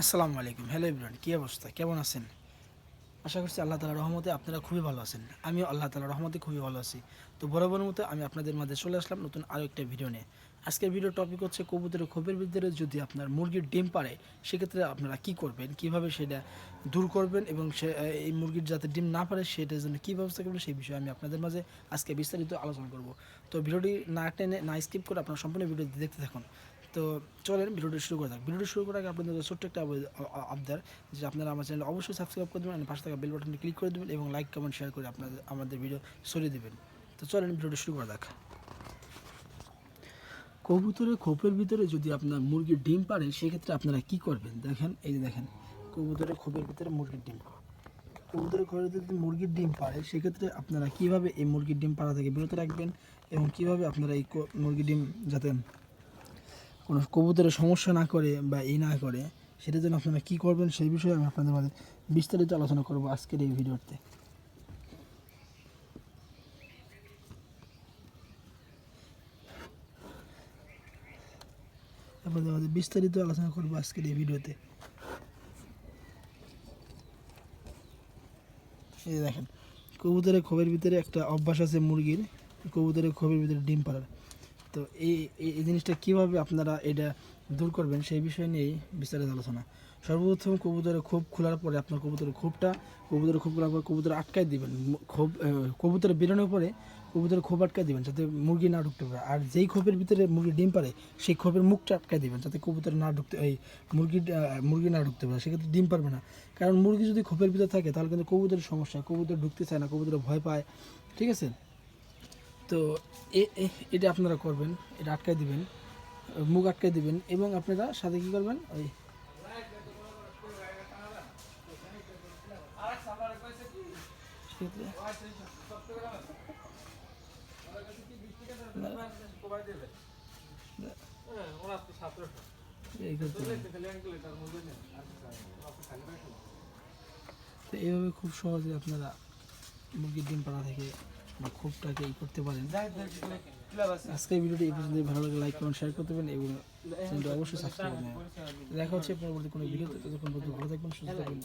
আসসালামু আলাইকুম। হ্যালো ইব্রান কী অবস্থা? কেমন আছেন? আশা করছি আল্লাহ তালা রহমতে আপনারা খুবই ভালো আছেন। আমিও আল্লাহ তালা রহমতে খুবই ভালো আছি। তো বরাবর মতো আমি আপনাদের মাঝে চলে আসলাম নতুন আরও একটা ভিডিও নিয়ে। আজকের ভিডিও টপিক হচ্ছে কবুতরের ক্ষোভের ভিতরে যদি আপনার মুরগির ডিম পারে সেক্ষেত্রে আপনারা কি করবেন? কীভাবে সেটা দূর করবেন এবং সে এই মুরগির যাতে ডিম না পারে সেটার জন্য কী ব্যবস্থা করবেন, সেই বিষয়ে আমি আপনাদের মাঝে আজকে বিস্তারিত আলোচনা করব। তো ভিডিওটি না টেনে, না স্কিপ করে আপনারা সম্পূর্ণ ভিডিওটি দেখতে থাকুন। তো চলেন ভিডিওটি শুরু করা যাক। ভিডিওটি শুরু করার আগে আপনাদের ছোট্ট একটা আবদার যে আপনারা আমার চ্যানেল অবশ্যই সাবস্ক্রাইব করে দেবেন আর পাশে থাকা বেল বাটনটি ক্লিক করে দেবেন এবং লাইক কমেন্ট শেয়ার করে আপনাদের, আমাদের ভিডিও সরিয়ে দেবেন। তো চলেন ভিডিওটি শুরু করা যাক। কবুতরের খোপের ভিতরে যদি আপনার মুরগির ডিম পারে সেক্ষেত্রে আপনারা কি করবেন? দেখেন, এই যে দেখেন, কবুতরের খোপের ভিতরে মুরগির ডিম। কবুতরের ঘরে যদি মুরগির ডিম পারে সেক্ষেত্রে আপনারা কীভাবে এই মুরগির ডিম পাড়া থেকে বিরত রাখবেন এবং কীভাবে আপনারা এই মুরগির ডিম যাতে কোনো কবুতরের সমস্যা না করে বা এই না করে, সেটার জন্য আপনারা কী করবেন সেই বিষয়ে আমি আপনাদের মাঝে বিস্তারিত আলোচনা করব আজকের এই ভিডিওতে। আপনাদের মাঝে বিস্তারিত আলোচনা করব আজকের এই ভিডিওতে। এই দেখেন, কবুতরের খোপের ভিতরে একটা অভ্যাস আছে মুরগির, কবুতরের খোপের ভিতরে ডিম পাড়ার। তো এই, এই- জিনিসটা কীভাবে আপনারা এটা দূর করবেন সেই বিষয় নিয়েই বিস্তারিত আলোচনা। সর্বপ্রথম কবুতরের খোপ খোলার পরে আপনার কবুতরের খোপটা কবুতরের খোপ খোলার পরে কবুতর আটকায় দিবেন। খোপ কবুতরের বেরোনোর পরে কবুতরের খোপ আটকায় দিবেন যাতে মুরগি না ঢুকতে পারে। আর যেই খোপের ভিতরে মুরগি ডিম পারে সেই খোপের মুখটা আটকায় দিবেন যাতে কবুতর না ঢুকতে, এই মুরগি মুরগি না ঢুকতে পারে। সেক্ষেত্রে ডিম পারবে না। কারণ মুরগি যদি খোপের ভিতরে থাকে, তাহলে কিন্তু কবুতরের সমস্যা। কবুতর ঢুকতে চায় না, কবুতর ভয় পায়। ঠিক আছে? তো এটা আপনারা করবেন, এটা আটকায় দিবেন, মুখ আটকায় দিবেন এবং আপনারা সাথে কী করবেন? ওই এইভাবে খুব সহজে আপনারা মুরগির ডিম পাড়া থেকে বা খুবটাকে ই করতে পারেন। আজকের ভিডিওটি এই পর্যন্ত ভালো লাগে লাইক কমেন্ট শেয়ার করতে পারেন এবং চ্যানেলটি অবশ্যই সাবস্ক্রাইব করবেন দেখা হচ্ছে পরবর্তী কোনো ভিডিওতে। ততক্ষণ পর্যন্ত ভালো থাকবেন, সুস্থ থাকবেন।